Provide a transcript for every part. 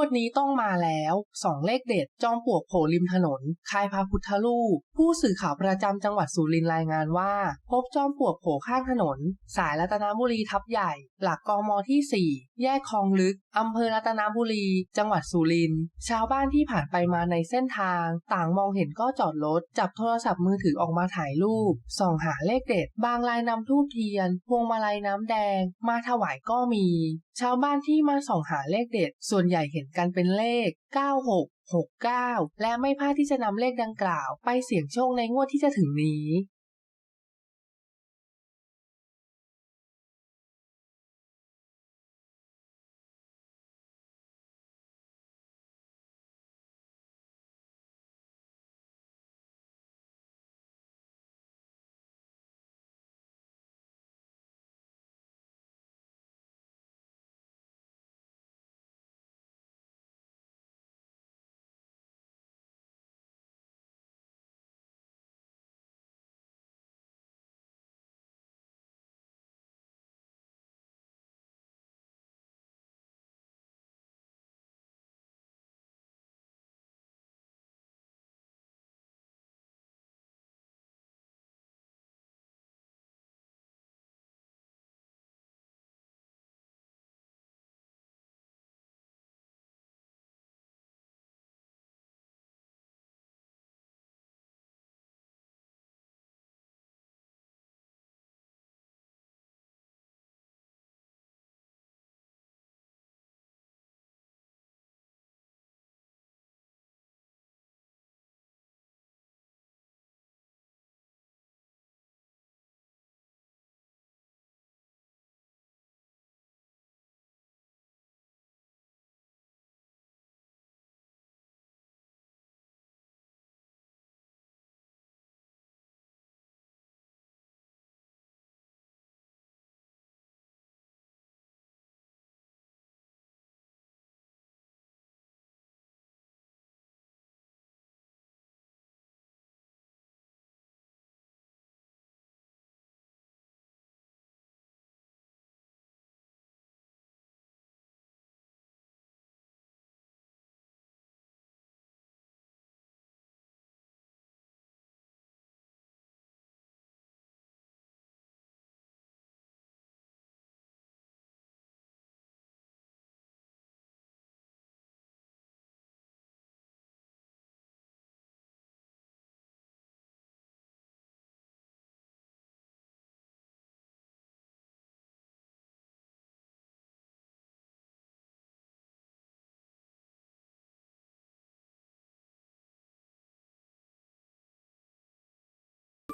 วดนี้ต้องมาแล้วสองเลขเด็ดจอมปลวกโผล่ริมถนนคายพระพุทธรูป ผู้สื่อข่าวประจำจังหวัดสุรินทร์รายงานว่า พบจอมปลวกโผล่ข้างถนน สายรัตนบุรีทับใหญ่ หลักกมที่ 4 แยกคลองลึกอำเภอรัตนบุรี จังหวัดสุรินทร์ชาวบ้านที่ผ่านไปมาในเส้นทาง ต่างมองเห็นก็จอดรถจับโทรศัพท์มือถือออกมาถ่ายรูปส่องหาเลขเด็ด บางรายนำทูบเทียน พวงมาลัยน้ำแดง มาถวายก็มี ชาวบ้านที่มาส่องหาเลขเด็ด ส่วนใหญ่เห็นกันเป็นเลข 96 69 และไม่พลาดที่จะนำเลขดังกล่าว ไปเสี่ยงโชคในงวดที่จะถึงนี้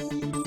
Thank you